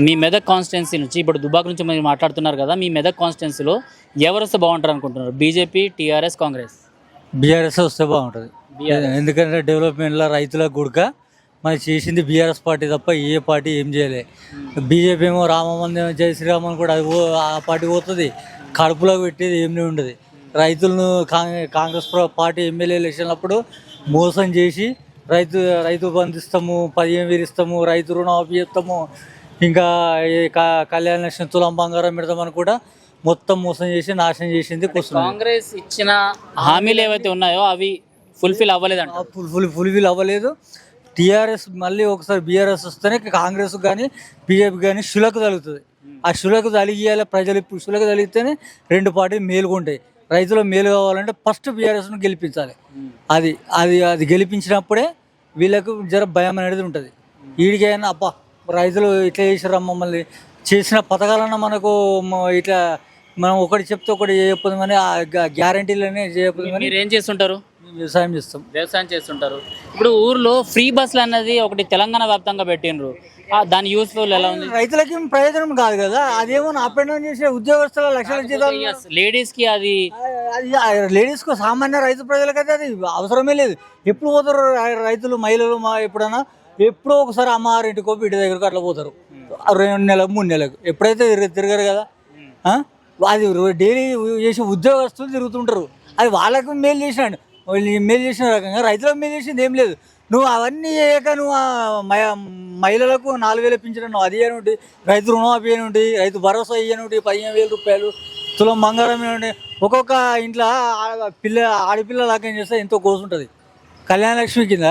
మీ Medak constituency నుంచి ఇప్పుడు దుబాక్ నుంచి మీరు మాట్లాడుతున్నారు కదా మీ మెదక్ కాన్స్టిట్యున్సీలో ఎవరు వస్తే బాగుంటారు అనుకుంటున్నారు? BJP TRS Congress? బీఆర్ఎస్ వస్తే బాగుంటుంది. ఎందుకంటే డెవలప్మెంట్లో రైతులకు గుడక మరి చేసింది బీఆర్ఎస్ పార్టీ తప్ప ఏ పార్టీ ఏం చేయలే. బీజేపీ ఏమో రామమందిరం జై శ్రీరామ్ అని కూడా అది ఆ పార్టీ పోతుంది. కడుపులో పెట్టేది ఏమీ ఉండదు. రైతులను కాంగ్రెస్ కాంగ్రెస్ ప్ర- పార్టీ ఎమ్మెల్యే ఎలక్షన్ అప్పుడు మోసం చేసి రైతు రైతు బంధిస్తాము పదిహేను వేలు ఇస్తాము రైతు రుణం ఆపిస్తాము ఇంకా ఈ కళ్యాణ లక్ష్మి తులం బంగారం పెడతామని కూడా మొత్తం మోసం చేసి నాశనం చేసింది కూర్చున్నాం కాంగ్రెస్ ఇచ్చిన హామీలు ఏవైతే ఉన్నాయో అవి ఫుల్ఫిల్ అవ్వలేదంట. ఫుల్ ఫుల్ ఫుల్ఫిల్ అవ్వలేదు. టీఆర్ఎస్ మళ్ళీ ఒకసారి బీఆర్ఎస్ వస్తేనే కాంగ్రెస్ కానీ బీజేపీ కానీ శులకు తగులుతుంది ఆ శులకు తలిగియాలి ప్రజలు ఇప్పుడు శులకు తలిగితేనే రెండు పార్టీలు మేలుకుంటాయి. రైతులు మేలు కావాలంటే ఫస్ట్ బీఆర్ఎస్ను గెలిపించాలి. అది అది అది గెలిపించినప్పుడే వీళ్ళకు జర భయం అనేది ఉంటుంది. వీడికైనా అబ్బా రైతులు ఇట్లా చేసారు మమ్మల్ని? చేసిన పథకాలన్నా మనకు ఇట్లా మనం ఒకటి చెప్తే ఒకటి చేయకపోదు కానీ ఆ గ్యారంటీలనే చేయకపోదు కానీ మీరు ఏం చేస్తుంటారు వ్యవసాయం చేస్తాం. వ్యవసాయం చేస్తుంటారు. ఇప్పుడు ఊర్లో ఫ్రీ బస్సులు అన్నది ఒకటి తెలంగాణ వ్యాప్తంగా పెట్టినరు దాని యూస్ఫుల్ ఎలా ఉంది? రైతులకి ప్రయోజనం కాదు కదా? అదేమో అప్ అండ్ డౌన్ చేసే ఉద్యోగస్తుల లక్షల జీతాలు లేడీస్కి అది అది లేడీస్కు సామాన్య రైతు ప్రజలకైతే అది అవసరమే లేదు. ఎప్పుడు పోతారు రైతులు మహిళలు మా ఎప్పుడైనా ఎప్పుడో ఒకసారి అమ్మారింటికో బిడ్డ దగ్గరకు అట్లా పోతారు. రెండు నెలలకు మూడు నెలలకు. ఎప్పుడైతే తిరగ- తిరగరు కదా అది డైలీ చేసే ఉద్యోగస్తులు తిరుగుతుంటారు. అది వాళ్ళకు మేలు చేసినాడు. మేలు చేసిన రకంగా రైతులకు మేలు చేసింది ఏం లేదు. నువ్వు అవన్నీ చేయక నువ్వు మహిళలకు నాలుగు వేలు పెంచడం నువ్వు అది ఇయ్యనుంటి రైతు రుణమాఫీ ఇయ్యనుంటి రైతు భరోసా ఇయ్యనుంటి పదిహేను వేల రూపాయలు తులం బంగారం ఇవ్వనుంటి ఒక్కొక్క ఇంట్లో పిల్ల ఆడపిల్ల లాగా ఏం చేస్తే ఎంతో కోసుంటుంది కళ్యాణ లక్ష్మి కింద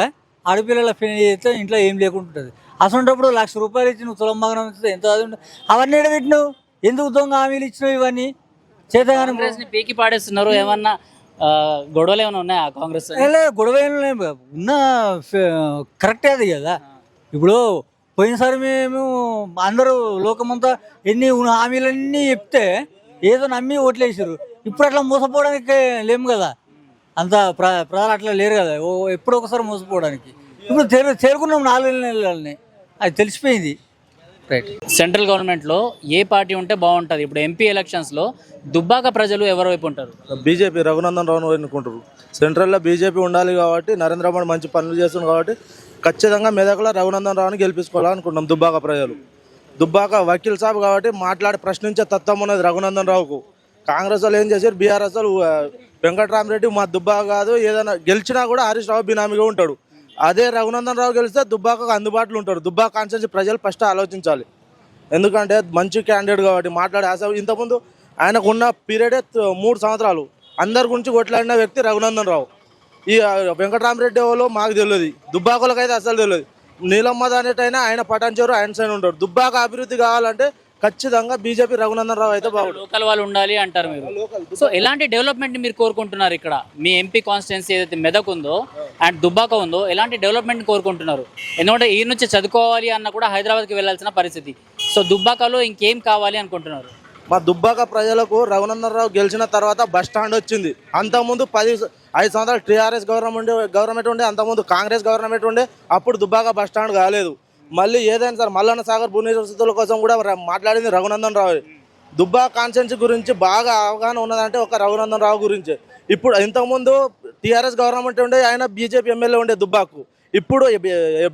ఆడపిల్లల చేస్తే ఇంట్లో ఏం లేకుంటుంటుంది. అసలుంటప్పుడు లక్ష రూపాయలు ఇచ్చి నువ్వు తులం ఇస్తే ఎంత అది ఉంటుంది అవన్నీ ఎడ పెట్టినావు? ఎందుకు దొంగ హామీలు ఇచ్చినావు ఇవన్నీ? చేతగానే పీకి పాడేస్తున్నారు. ఏమన్నా గొడవలు ఏమైనా ఉన్నాయా కాంగ్రెస్ లే, గొడవ. ఉన్న కరెక్టే అది కదా. ఇప్పుడు పోయినసారి మేము అందరూ లోకమంతా ఎన్ని హామీలన్నీ చెప్తే ఏదో నమ్మి ఓట్లేసారు ఇప్పుడు అట్లా మోసపోవడానికి లేము కదా. అంత ప్ర ప్రజలు అట్లా లేరు కదా. ఓ ఎప్పుడో ఒకసారి మోసపోవడానికి. ఇప్పుడు చేరు చేరుకున్నాం నాలుగు నెలలని అది తెలిసిపోయింది. రైట్ సెంట్రల్ గవర్నమెంట్లో ఏ పార్టీ ఉంటే బాగుంటది. ఇప్పుడు ఎంపీ ఎలక్షన్స్లో దుబ్బాక ప్రజలు ఎవరి వైపు ఉంటారు? బీజేపీ రఘునందన్ రావును ఎన్నుకుంటారు సెంట్రల్లో బీజేపీ ఉండాలి కాబట్టి నరేంద్ర మోడీ మంచి పనులు చేస్తుంది కాబట్టి ఖచ్చితంగా మెదక్లో రఘునందన్ రావుని గెలిపించుకోవాలనుకుంటున్నాం దుబ్బాక ప్రజలు. దుబ్బాక వకీల్ సాబ్ కాబట్టి మాట్లాడి ప్రశ్నించే తత్వం ఉన్నది రఘునందన్ రావుకు. కాంగ్రెస్ వాళ్ళు ఏం చేశారు? బీఆర్ఎస్ వాళ్ళు వెంకటరామరెడ్డి మా దుబ్బాక కాదు ఏదైనా గెలిచినా కూడా హరీష్ రావు బినామీగా ఉంటాడు. అదే రఘునందన్ రావు గెలిస్తే దుబ్బాకకు అందుబాటులో ఉంటారు దుబ్బాక కాన్స్టిట్యూన్సీ ప్రజలు ఫస్ట్ ఆలోచించాలి. ఎందుకంటే మంచి క్యాండిడేట్ కాబట్టి మాట్లాడే ఆశ ఇంతకుముందు ఆయనకున్న పీరియడే మూడు సంవత్సరాలు. అందరి గురించి కొట్లాడిన వ్యక్తి రఘునందన్ రావు. ఈ ఆ, వెంకటరామరెడ్డి వాళ్ళు మాకు తెలియదు. దుబ్బాకులకు అయితే అసలు తెలియదు. నీలమ్మ దానిటైనా ఆయన పటాన్చేరు ఆయన సైన్ ఉంటాడు. దుబ్బాక అభివృద్ధి కావాలంటే ఖచ్చితంగా బీజేపీ రఘునందన్ రావు అయితే బాగుంటుంది లోకల్ వాళ్ళు ఉండాలి అంటారు మీరు. సో ఎలాంటి డెవలప్మెంట్ మీరు కోరుకుంటున్నారు ఇక్కడ? మీ ఎంపీ కాన్స్టిట్యున్సీ ఏదైతే మెదక్ ఉందో అండ్ దుబ్బాక ఉందో ఎలాంటి డెవలప్మెంట్ కోరుకుంటున్నారు? ఎందుకంటే ఈ నుంచి చదువుకోవాలి అన్న కూడా హైదరాబాద్కి వెళ్ళాల్సిన పరిస్థితి. సో దుబ్బాకలో ఇంకేం కావాలి అనుకుంటున్నారు? మా దుబ్బాక ప్రజలకు రఘునందన్ రావు గెలిచిన తర్వాత బస్ స్టాండ్ వచ్చింది. అంతకుముందు పది ఐదు సంవత్సరాలు టీఆర్ఎస్ గవర్నమెంట్ గవర్నమెంట్ ఉండే అంతకుముందు కాంగ్రెస్ గవర్నమెంట్ ఉండే అప్పుడు దుబ్బాక బస్ స్టాండ్ కాలేదు. మళ్ళీ ఏదైనా సార్ మల్లన్న సాగర్ భువనేశ్వర కోసం కూడా మాట్లాడింది రఘునందన్ రావు. దుబ్బా కాన్స్టెన్సీ గురించి బాగా అవగాహన ఉన్నదంటే ఒక రఘునందన్ రావు గురించి. ఇప్పుడు ఇంతకుముందు టీఆర్ఎస్ గవర్నమెంట్ ఉండే ఆయన బీజేపీ ఎమ్మెల్యే ఉండే దుబ్బాకు. ఇప్పుడు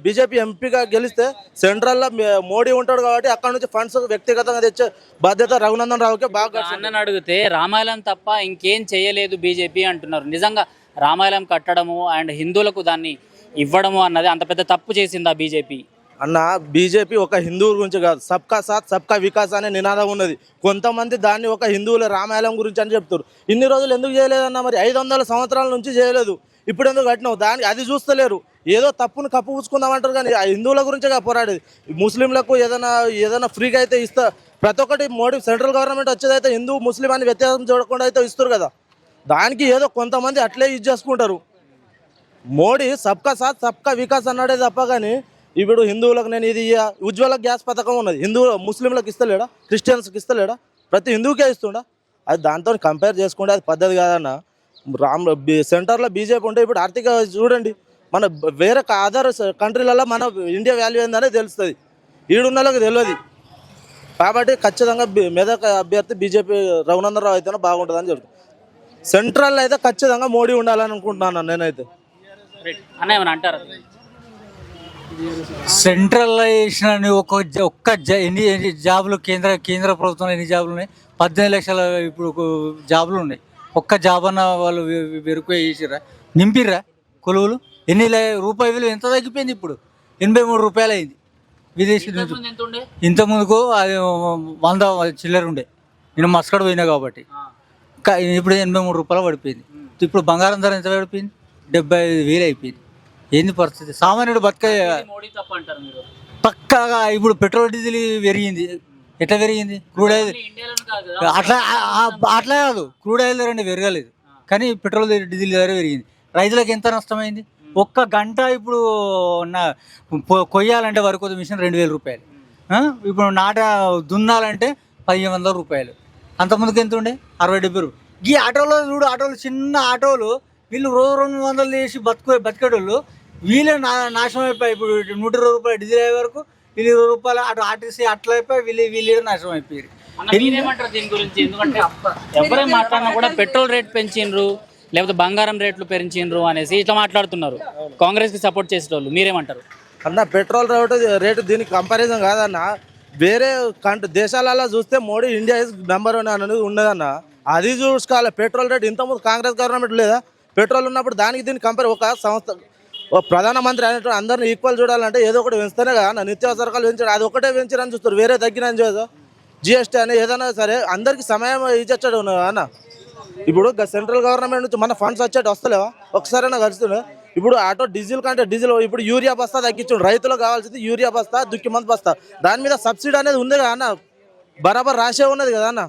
బీజేపీ ఎంపీగా గెలిస్తే సెంట్రల్లో మోడీ ఉంటాడు కాబట్టి అక్కడ నుంచి ఫండ్స్ వ్యక్తిగతంగా తెచ్చే బాధ్యత రఘునందన్ రావుకే బాగా అన్నని అడిగితే రామాయణం తప్ప ఇంకేం చేయలేదు బీజేపీ అంటున్నారు. నిజంగా రామాయణం కట్టడము అండ్ హిందువులకు దాన్ని ఇవ్వడము అన్నది అంత పెద్ద తప్పు చేసిందా బీజేపీ? అన్న బీజేపీ ఒక హిందువుల గురించి కాదు. సబ్కా సాత్ సబ్కా వికాస్ అనే నినాదం ఉన్నది. కొంతమంది దాన్ని ఒక హిందువుల రామాయణం గురించి అని చెప్తారు ఇన్ని రోజులు ఎందుకు చేయలేదన్న మరి? ఐదు వందల సంవత్సరాల నుంచి చేయలేదు. ఇప్పుడు ఎందుకు కట్టినావు? దానికి అది చూస్తలేరు. ఏదో తప్పును కప్పు పూసుకుందామంటారు కానీ ఆ హిందువుల గురించే పోరాడేది. ముస్లింలకు ఏదైనా ఏదైనా ఫ్రీగా అయితే ఇస్తా ప్రతి ఒక్కటి మోడీ సెంట్రల్ గవర్నమెంట్ వచ్చేదైతే హిందూ ముస్లిం అని వ్యత్యాసం చూడకుండా అయితే ఇస్తారు కదా. దానికి ఏదో కొంతమంది అట్లే యూజ్ చేసుకుంటారు. మోడీ సబ్కా సాత్ సబ్కా వికాస్ అన్నాడే తప్ప కానీ ఇప్పుడు హిందువులకు నేను ఇది ఉజ్వల గ్యాస్ పథకం ఉన్నది. హిందువు ముస్లింలకు ఇస్తలేడా? క్రిస్టియన్స్కి ఇస్తలేడా? ప్రతి హిందువుకే ఇస్తుండా? అది దాంతో కంపేర్ చేసుకుంటే అది పద్ధతి కాదన్న. రామ్ బి- సెంటర్లో బీజేపీ ఉంటే ఇప్పుడు ఆర్థిక చూడండి. మన వేరే అదర్ కంట్రీలలో మన ఇండియా వాల్యూ ఏందనే తెలుస్తుంది. ఈడున్నోళ్ళకి తెలియదు కాబట్టి ఖచ్చితంగా మెదక్ అభ్యర్థి బీజేపీ రఘునందరావు అయితేనే బాగుంటుందని చెప్తాను సెంట్రల్ అయితే ఖచ్చితంగా మోడీ ఉండాలని అనుకుంటున్నాను నేనైతే. అన్న ఏమైనా సెంట్రలైజేషన్ ఒక జ- ఒక్క జ- ఎన్ని జాబులు కేంద్ర కేంద్ర ప్రభుత్వం ఎన్ని జాబులు ఉన్నాయి? పద్దెనిమిది లక్షల ఇప్పుడు ఒక జాబులు ఉన్నాయి. ఒక్క జాబ్ అన్న వాళ్ళు వెరుకు వేసిర్రా నింపిర్రా కొలువులు? ఎన్ని రూపాయి విలువ ఎంత తగ్గిపోయింది ఇప్పుడు? ఎనభై మూడు రూపాయలు అయింది. విదేశీ నుంచి ఇంతకుముందు ఎంత ఉండే? ఇంత ముందుకు అది వంద చిల్లర ఉండే. నేను మస్కడ్ పోయినా కాబట్టి. ఇప్పుడు ఎనభై మూడు రూపాయలు పడిపోయింది. ఇప్పుడు బంగారం ధర ఎంత పడిపోయింది? డెబ్బై ఐదు వేలు అయిపోయింది. ఏంది పరిస్థితి? సామాన్యుడు బతక మోడీ తప్ప అంటారు మీరు. పక్కాగా ఇప్పుడు పెట్రోల్ డీజిల్ పెరిగింది. ఎట్లా పెరిగింది? క్రూడ్ ఆయిల్ ఇండియాలో కాదు కదా. అట్లా ఆ- అట్లా కాదు. క్రూడ్ ఆయిల్ ధర పెరగలేదు. కానీ పెట్రోల్ డీజిల్ ధర పెరిగింది. రైతులకు ఎంత నష్టమైంది? ఒక్క గంట ఇప్పుడు నా పొ- కొయ్యాలంటే వరకు మిషన్ రెండు వేల రూపాయలు. ఆ? ఇప్పుడు నాట దున్నాలంటే పదిహేను వందల రూపాయలు. అంతకుముందుకు ఎంత ఉండే? అరవై డెబ్బై రూపాయలు ఈ ఆటోలో చూడు ఆటోలు చిన్న ఆటోలు వీళ్ళు రోజు రెండు వందలు చేసి బతుకు బతికేటోళ్ళు వీళ్ళే నా నాశనం అయిపోయి ఇప్పుడు నూట ఇరవై రూపాయలు డీజిల్ అయ్యే వరకు వీళ్ళు ఇరవై రూపాయలు అటు ఆర్టీసీ అట్లా అయిపోయి వీళ్ళు వీళ్ళు నాశనం అయిపోయారు. మీరేమంటారు దీని గురించి? ఎందుకంటే ఎవరే మాట్లాడినా కూడా పెట్రోల్ రేట్ పెంచిండ్రు లేకపోతే బంగారం రేట్లు పెంచిండ్రు అనేసి ఇట్లా మాట్లాడుతున్నారు. కాంగ్రెస్కి సపోర్ట్ చేసేటోళ్ళు మీరేమంటారు? అన్న పెట్రోల్ రేటు రేటు దీనికి కంపారిజన్ కాదన్న. వేరే కంట్రీ దేశాలలో చూస్తే Modi India is number one అనేది ఉన్నదన్న. అది చూసుకోవాలి పెట్రోల్ రేట్ ఇంతకుముందు కాంగ్రెస్ గవర్నమెంట్ లేదా? పెట్రోల్ ఉన్నప్పుడు దానికి దీనికి కంపేర్ ఒక సంస్థ ప్రధానమంత్రి అనేటువంటి అందరిని ఈక్వల్ చూడాలంటే ఏదో ఒకటి పెంచుతానే కదా. అన్న నిత్యావసరకాలు పెంచాడు అది ఒకటే పెంచారని చూస్తారు. వేరే తగ్గినని చూడదు జిఎస్టీ అని ఏదైనా సరే అందరికి సమయం ఇచ్చేస్తాడు అన్న. ఇప్పుడు సెంట్రల్ గవర్నమెంట్ నుంచి మన ఫండ్స్ వచ్చేటి వస్తలేవా? ఒకసారైనా కలుస్తుండే ఇప్పుడు ఆటో డీజిల్ కంటే డీజిల్ ఇప్పుడు యూరియా బస్తా తగ్గించు రైతులకు కావాల్సింది యూరియా బస్తా దుక్కి మంది బస్తా. దాని మీద సబ్సిడీ అనేది ఉంది కదా అన్న. బరాబర్ రాసే ఉన్నది కదా అన్న.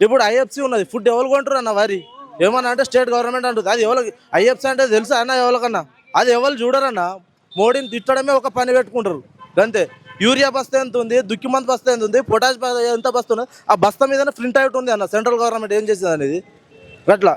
ఇప్పుడు ఐఎఫ్సి ఉన్నది. ఫుడ్ ఎవరు కొంటారు అన్న వరి? ఏమన్నా అంటే స్టేట్ గవర్నమెంట్ అంటుంది అది ఎవరికి? ఐఎఫ్సి అంటే తెలుసా అన్న ఎవరికన్నా? అది ఎవరు చూడరన్నా? మోడీని తిట్టడమే ఒక పని పెట్టుకుంటారు. అంతే యూరియా బస్తా ఎంత ఉంది? దుక్కి మంది బస్తా ఎంత ఉంది? పొటాష్ ఎంత బస్తా ఉంది? ఆ బస్తా మీద ప్రింట్ అవుట్ ఉంది అన్న. సెంట్రల్ గవర్నమెంట్ ఏం చేసింది అనేది అట్లా